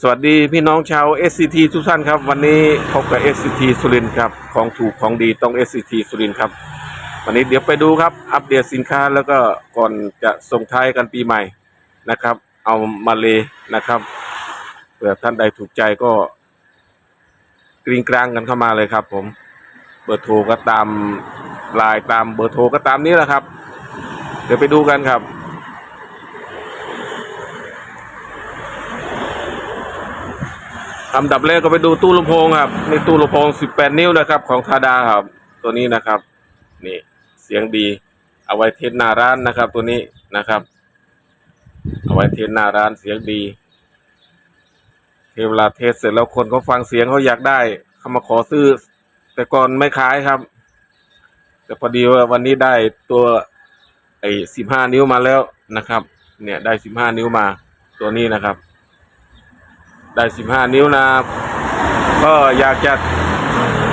สวัสดีพี่น้องชาว SCT ทุกท่านครับ วันนี้พบกับ SCT สุรินทร์ครับ ของถูกของดีต้อง SCT สุรินทร์ครับ วันนี้เดี๋ยวไปดูครับ อัปเดตสินค้าแล้วก็ก่อนจะส่งท้ายกันปีใหม่นะครับ เอามาเลยนะครับเผื่อท่านใดถูกใจก็ กริ้งกลางกันเข้ามาเลยครับ ผม เบอร์โทรก็ตามไลน์ตามเบอร์โทรก็ตามนี้แหละครับ เดี๋ยวไปดูกันครับ อันดับแรกก็ไปดูตู้ลำโพงครับนี่ตู้ลำโพง 18 นิ้วนะครับ ของทาดาครับ ตัวนี้นะครับ นี่เสียงดี เอาไว้เทสหน้าร้านนะครับ ตัวนี้นะครับ เอาไว้เทสหน้าร้านเสียงดีเทเวลาเทสเสร็จแล้วคนเขาฟังเสียงเขาอยากได้เขามาขอซื้อ แต่ก่อนไม่ขายครับ แต่พอดีว่าวันนี้ได้ตัว ไอ้15นิ้วมาแล้วนะครับ เนี่ยได้15นิ้วมาตัวนี้นะครับ ได้สิบห้านิ้วนะก็อยากจะ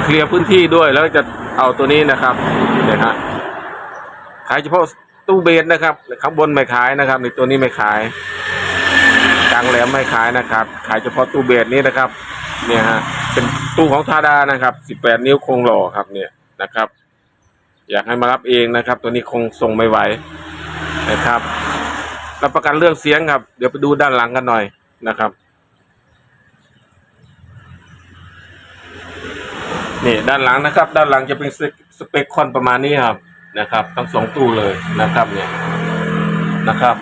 เคลียร์พื้นที่ด้วยแล้วจะเอาตัวนี้นะครับเนี่ยฮะขายเฉพาะตู้เบสนะครับข้างบนไม่ขายนะครับในตัวนี้ไม่ขายกลางแหลมไม่ขายนะครับ ขายเฉพาะตู้เบสนี้นะครับ เนี่ยฮะเป็นตู้ของทาดานะครับสิบแปดนิ้วคงหล่อครับเนี่ยนะครับ อยากให้มารับเองนะครับ ตัวนี้คงส่งไม่ไหวนะครับรับประกันเรื่องเสียงครับ เดี๋ยวไปดูด้านหลังกันหน่อยนะครับ นี่ด้านหลังนะครับ ด้านหลังจะเป็นสเปคสเปคคอนประมาณนี้ครับนะครับ ทั้งสองตู้เลยนะครับเนี่ยนะครับ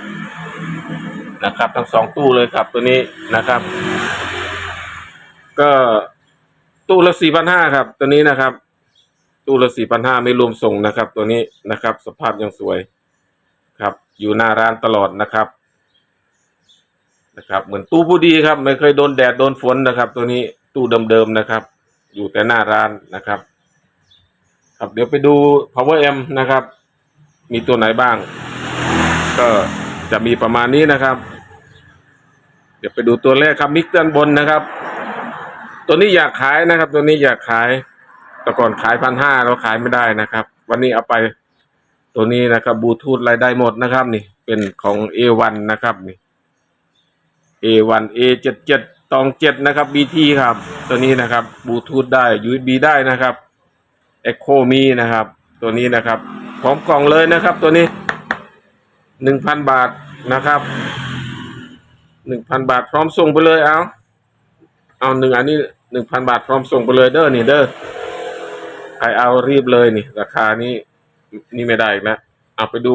นะครับ ทั้งสองตู้เลยครับตัวนี้นะครับ ก็ตู้ละสี่พันห้าครับ ตัวนี้นะครับ ตู้ละสี่พันห้าไม่รวมส่งนะครับ ตัวนี้นะครับ สภาพยังสวยครับ อยู่หน้าร้านตลอดนะครับนะครับ เหมือนตู้ผู้ดีครับ ไม่เคยโดนแดดโดนฝนนะครับ ตัวนี้ตู้เดิมๆนะครับ อยู่แต่หน้าร้านนะครับ ครับเดี๋ยวไปดู power m นะครับ มีตัวไหนบ้าง ก็จะมีประมาณนี้นะครับ เดี๋ยวไปดูตัวแรกครับมิกด้านบนนะครับ ตัวนี้อยากขายนะครับ ตัวนี้อยากขาย แต่ก่อนขายพันห้าเราขายไม่ได้นะครับ วันนี้เอาไปตัวนี้นะครับบลูทูธรายได้หมดนะครับ นี่เป็นของ A1 นะครับนี่ A1 A77 ตองเจ็ดนะครับ BT ครับ ตัวนี้นะครับบลูทูธได้ USB ได้นะครับ Echo มีนะครับ ตัวนี้นะครับ พร้อมกล่องเลยนะครับ ตัวนี้หนึ่งพันบาทนะครับหนึ่งพันบาทพร้อมส่งไปเลยเอาเอาหนึ่งอันนี้หนึ่งพันบาทพร้อมส่งไปเลยเด้อนี่เด้อใครเอารีบเลยนี่ ราคานี้นี่ไม่ได้อีกแล้วเอาไปดู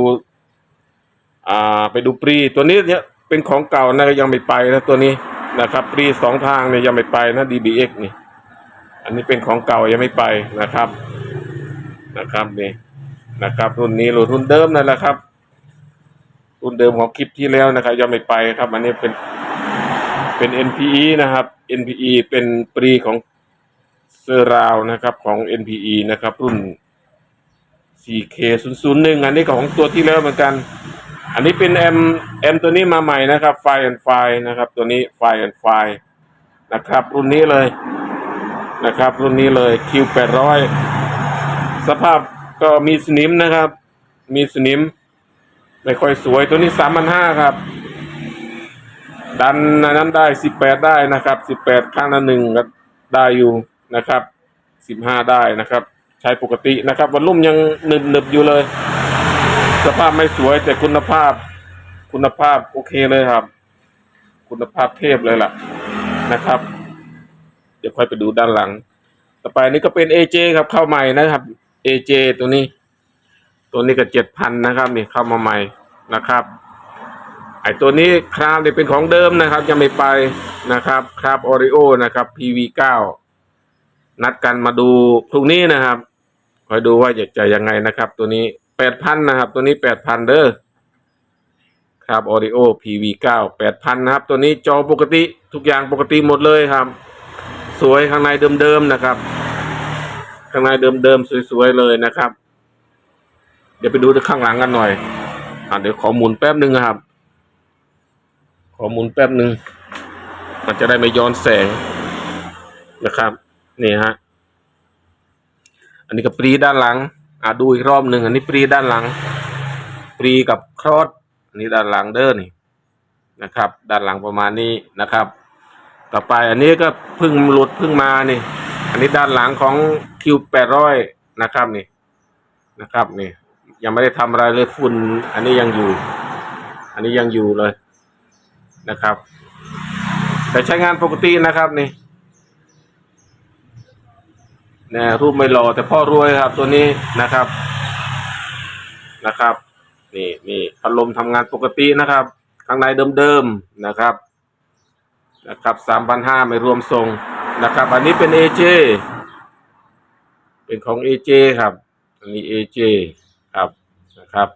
อ่า ไปดูปรีตัวนี้เนี่ยเป็นของเก่านะยังไม่ไปนะตัวนี้ นะครับปรีสองทางเนี่ยยังไม่ไปนะ DBX นี่ อันนี้เป็นของเก่ายังไม่ไปนะครับ นะครับนี่นะครับ รุ่นนี้รุ่นรุ่นเดิมนั่นแหละครับ รุ่นเดิมของคลิปที่แล้วนะครับ ยังไม่ไปครับ อันนี้เป็นเป็น NPE นะครับ NPE เป็นปรีของเซอร์ราวนะครับของ NPE นะครับ รุ่น 4K 001 อันนี้ของตัวที่แล้วเหมือนกัน อันนี้เป็น M M ตัวนี้มาใหม่นะครับไฟแอนไฟนะครับ ตัวนี้ไฟแอนไฟนะครับ รุ่นนี้เลยนะครับ รุ่นนี้เลย Q 800 สภาพก็มีสนิมนะครับ มีสนิม ไม่ค่อยสวยตัวนี้สามพันห้าครับ ดันนั้นได้สิบแปดได้นะครับสิบแปดข้างละหนึ่งก็ได้อยู่นะครับสิบห้าได้นะครับ ใช้ปกตินะครับวันรุ่มยังหนึบหนึบอยู่เลย สภาพไม่สวยแต่คุณภาพ คุณภาพโอเคเลยครับ คุณภาพเทพเลยล่ะนะครับ เดี๋ยวค่อยไปดูด้านหลัง ต่อไปนี่ก็เป็น AJ ครับเข้าใหม่นะครับ AJ ตัวนี้ ตัวนี้ก็เจ็ดพันนะครับนี่เข้ามาใหม่นะครับไอตัวนี้คราบเนี่ยเป็นของเดิมนะครับยังไม่ไปนะครับคราบออริโอนะครับ PV9 นัดกันมาดูพรุ่งนี้นะครับ คอยดูว่าอยากจะยังไงนะครับ ตัวนี้ แปดพันนะครับ ตัวนี้แปดพันเด้อครับ Audio PV9 แปดพันนะครับ ตัวนี้จอปกติทุกอย่างปกติหมดเลยครับ สวยข้างในเดิมๆนะครับ ข้างในเดิมๆสวยๆเลยนะครับ เดี๋ยวไปดูข้างหลังกันหน่อยอ่าเดี๋ยวขอหมุนแป๊บหนึ่งนะครับ ขอหมุนแป๊บหนึ่งมันจะได้ไม่ย้อนแสงนะครับ นี่ฮะ อันนี้ก็ปรีด้านหลัง อ่าดูอีกรอบหนึ่งอันนี้ปรีด้านหลัง ปรีกับครอสอันนี้ด้านหลังเด้อนี่นะครับ ด้านหลังประมาณนี้นะครับ ต่อไปอันนี้ก็พิ่งหลุดพิ่งมานี่ อันนี้ด้านหลังของคิวแปดร้อยนะครับนี่นะครับนี่ยังไม่ได้ทำอะไรเลยฝุ่นอันนี้ยังอยู่ อันนี้ยังอยู่เลยนะครับ แต่ใช้งานปกตินะครับนี่ นี่ยรูปไม่หล่อแต่พ่อรวยครับ ตัวนี้นะครับนะครับ นี่นี่พัดลมทำงานปกตินะครับ ข้างในเดิมๆนะครับนะครับสามพันห้าไม่รวมทรงนะครับ อันนี้เป็น AJ เป็นของ AJ ครับ อันนี้ AJ ครับนะครับ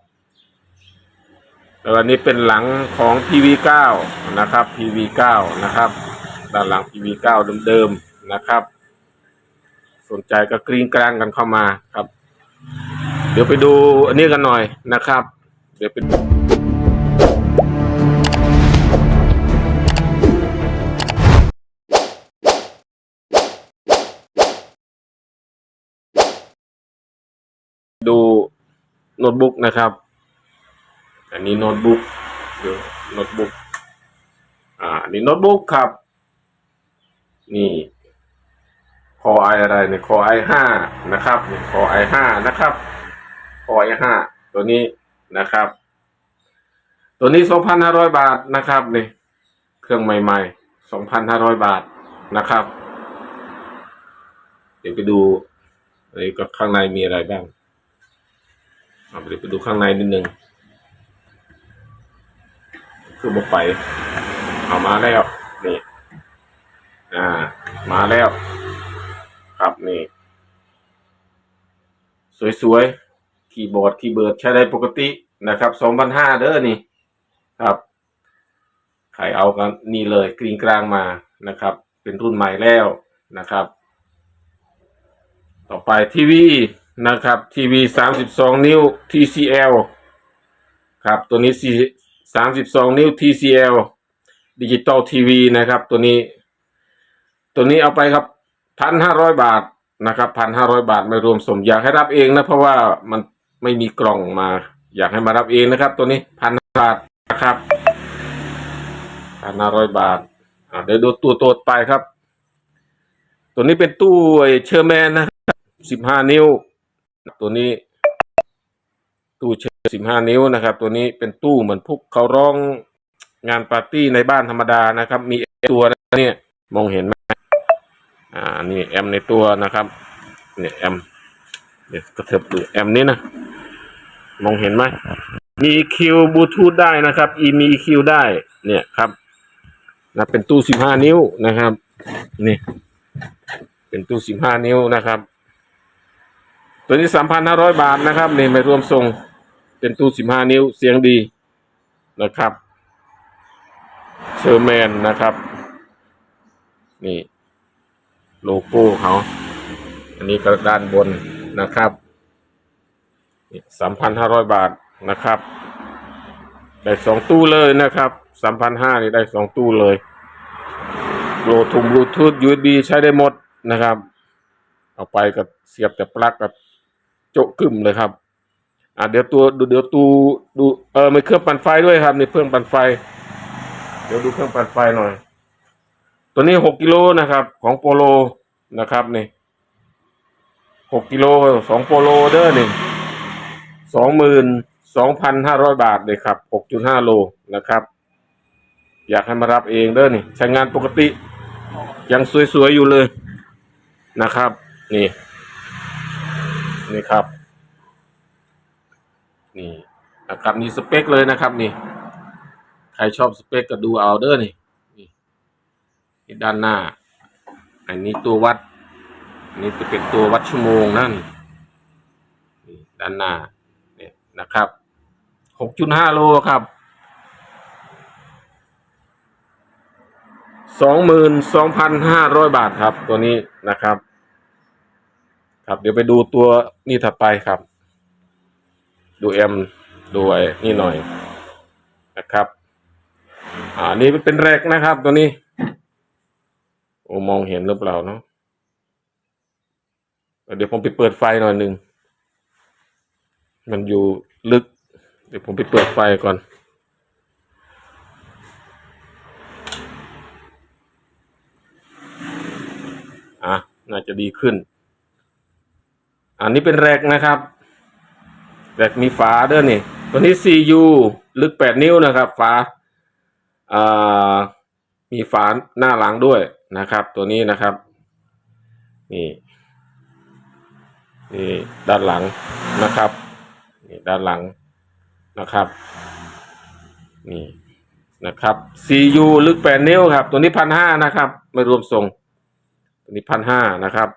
แล้วอันนี้เป็นหลังของ PV9 นะครับ PV9 นะครับ ด้านหลัง PV9 เดิมๆนะครับ สนใจก็กรีนกลางกันเข้ามาครับ เดี๋ยวไปดูอันนี้กันหน่อยนะครับ เดี๋ยวไปดูโน้ตบุ๊กนะครับ อันนี้โน้ตบุ๊กเดี๋ยวโน้ตบุ๊กอ่าอันนี้โน้ตบุ๊กครับ นี่ คอไออะไรเนี่ยคอไอห้านะครับนี่คอไอห้านะครับคอไอห้าตัวนี้นะครับ ตัวนี้สองพันห้าร้อยบาทนะครับนี่เครื่องใหม่ๆสองพันห้าร้อยบาทนะครับ เดี๋ยวไปดูอันนี้ก็ข้างในมีอะไรบ้างเอาไปดูข้างในนิดนึงคือบอไป เอามาแล้ว นี่ อ่า มาแล้ว ครับนี่ สวยๆคีย์บอร์ดคีย์เบิร์ดใช้ได้ปกตินะครับสองพันห้าเด้อนี่ครับใครเอากันนี่เลยกรีนกลางมานะครับ เป็นรุ่นใหม่แล้วนะครับ ต่อไปทีวีนะครับทีวีสามสิบสองนิ้ว TCL ครับตัวนี้สี่สามสิบสองนิ้ว TCL ดิจิตอลทีวีนะครับ ตัวนี้ ตัวนี้เอาไปครับ พันห้าร้อยบาทนะครับพันห้าร้อยบาทไม่รวมสมอยากให้รับเองนะเพราะว่ามันไม่มีกล่องมา อยากให้มารับเองนะครับ ตัวนี้พันบาทนะครับพันห้าร้อยบาทเดี๋ยวดูตัวตัวไปครับ ตัวนี้เป็นตู้เชอร์แมนนะสิบห้านิ้ว ตัวนี้ ตู้เชอร์สิบห้านิ้วนะครับ ตัวนี้เป็นตู้เหมือนพวกเขาร้องงานปาร์ตี้ในบ้านธรรมดานะครับ มีตัวนะเนี่ยมองเห็นไหม อ่านี่แอมในตัวนะครับเนี่ยแอมเดี๋ยกระเถิบดูแอมนี้นะมองเห็นไหมมีคิวบลูทูธได้นะครับอีมีคิวได้เนี่ยครับนะเป็นตู้สิบห้านิ้วนะครับ นี่ เป็นตู้สิบห้านิ้วนะครับ ตัวนี้สามพันห้าร้อยบาทนะครับนี่ไม่รวมส่งเป็นตู้สิบห้านิ้วเสียงดีนะครับเชอร์แมนนะครับ นี่ โลโก้เขา อันนี้ก็ด้านบนนะครับสามพันห้าร้อยบาทนะครับ ได้สองตู้เลยนะครับสามพันห้านี่ได้สองตู้เลยโลทูธบลูทูธ USB ใช้ได้หมดนะครับ เอาไปกับเสียบแต่ปลั๊กกับโจกึ่มเลยครับ อ่าเดี๋ยวตัวดูเดี๋ยวตูดูเออมีเครื่องปั่นไฟด้วยครับนี่เครื่องปั่นไฟ เดี๋ยวดูเครื่องปั่นไฟหน่อย ตัวนี้หกกิโลนะครับ ของโปโลนะครับนี่หกกิโลสองโปโลเด้อนี่สองหมื่นสองพันห้าร้อยบาทเลยครับหกจุดห้าโลนะครับ อยากให้มารับเองเด้อนี่ ใช้งานปกติ ยังสวยๆอยู่เลยนะครับ นี่ นี่ครับ นี่นะครับนี่สเปคเลยนะครับ นี่ ใครชอบสเปคก็ดูเอาเด้อนี่ นี่ด้านหน้า อันนี้ตัววัด อันนี้จะเป็นตัววัดชั่วโมงนั่นด้านหน้าเนี่ยนะครับหกจุดห้าโลครับสองหมื่นสองพันห้าร้อยบาทครับ ตัวนี้นะครับ ครับ เดี๋ยวไปดูตัวนี่ถัดไปครับ ดูแอมดูไอ้นี่หน่อยนะครับ อ่านี่เป็นแรกนะครับตัวนี้ โอ้มองเห็นหรือเปล่าเนาะเดี๋ยวผมไปเปิดไฟหน่อยหนึ่ง มันอยู่ลึก เดี๋ยวผมไปเปิดไฟก่อน อะ น่าจะดีขึ้น อันนี้เป็นแรกนะครับ แรกมีฝาด้วยนี่ ตัวนี้ 4U ลึก 8 นิ้วนะครับ ฝา อ่า มีฝาหน้าหลังด้วย นะครับ ตัวนี้นะครับ นี่ นี่ด้านหลังนะครับ นี่ด้านหลังนะครับ นี่นะครับ CU ลึก8นิ้วครับ ตัวนี้พันห้านะครับ ไม่รวมส่งตัวนี้พันห้านะครับ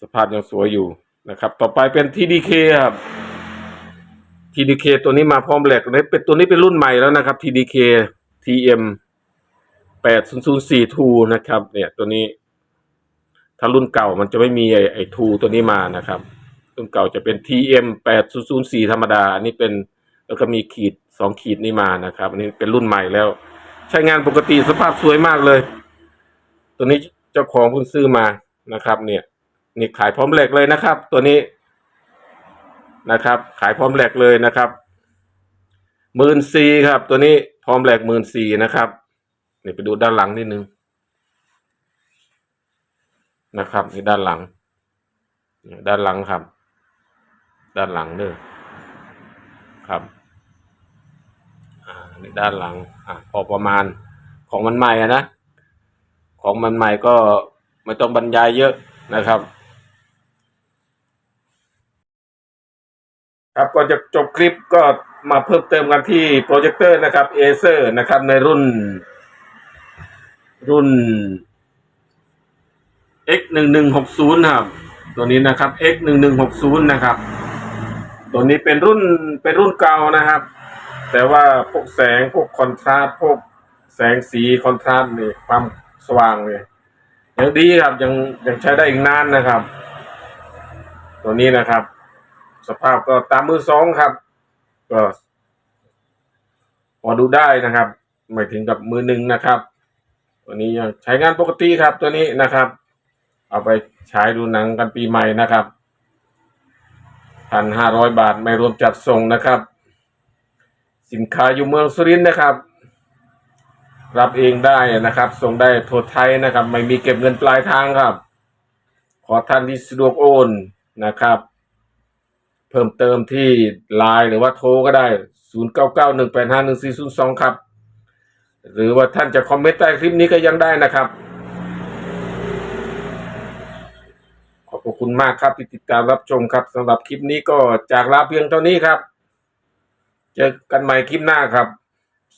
สภาพยังสวยอยู่นะครับ ต่อไปเป็น TDK ครับ TDK ตัวนี้มาพร้อมแหลกตัวนี้เป็นตัวนี้เป็นรุ่นใหม่แล้วนะครับ TDK TM 8004 2นย์สี่ทูนะครับ เนี่ยตัวนี้ ถ้ารุ่นเก่ามันจะไม่มีไอ้ไอ้ทูตัวนี้มานะครับ รุ่นเก่าจะเป็น TM 8004ธรรมดา อันนี้เป็นแล้วก็มีขีดสองขีดนี่มานะครับ อันนี้เป็นรุ่นใหม่แล้ว ใช้งานปกติสภาพสวยมากเลย ตัวนี้เจ้าของเพิ่งซื้อมานะครับ เนี่ย นี่ขายพร้อมแหลกเลยนะครับ ตัวนี้นะครับ ขายพร้อมแหลกเลยนะครับหมื่นสี่ครับ ตัวนี้พร้อมแหลกหมื่นสี่นะครับ นี่ไปดูด้านหลังนิดนึงนะครับนี่ด้านหลัง ด้านหลังครับ ด้านหลังเด้อครับอ่านี่ด้านหลังอ่าพอประมาณของมันใหม่อะนะของมันใหม่ก็ไม่ต้องบรรยายเยอะนะครับ ครับก่อนจะจบคลิปก็มาเพิ่มเติมกันที่โปรเจคเตอร์นะครับ Acer นะครับในรุ่น รุ่น X หนึ่งหนึ่งหกศูนย์ครับ ตัวนี้นะครับ X หนึ่งหนึ่งหกศูนย์นะครับ ตัวนี้เป็นรุ่นเป็นรุ่นเก่านะครับ แต่ว่าพวกแสงพวกคอนทราสต์พวกแสงสีคอนทราสต์นี่ความสว่างเนี่ยยังดีครับยังยังใช้ได้อีกนานนะครับ ตัวนี้นะครับ สภาพก็ตามมือสองครับ ก็พอดูได้นะครับไม่ถึงกับมือหนึ่งนะครับ ตัวนี้ยังใช้งานปกติครับ ตัวนี้นะครับ เอาไปใช้ดูหนังกันปีใหม่นะครับพันห้าร้อยบาทไม่รวมจัดส่งนะครับ สินค้าอยู่เมืองสุรินทร์นะครับ รับเองได้นะครับ ส่งได้ทั่วไทยนะครับ ไม่มีเก็บเงินปลายทางครับ ขอท่านที่สะดวกโอนนะครับ เพิ่มเติมที่ไลน์หรือว่าโทรก็ได้ 0991851402 ครับ หรือว่าท่านจะคอมเมนต์ใต้คลิปนี้ก็ยังได้นะครับ ขอบพระคุณมากครับที่ติดตามรับชมครับสำหรับคลิปนี้ก็จากลาเพียงเท่านี้ครับ เจอกันใหม่คลิปหน้าครับ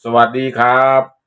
สวัสดีครับ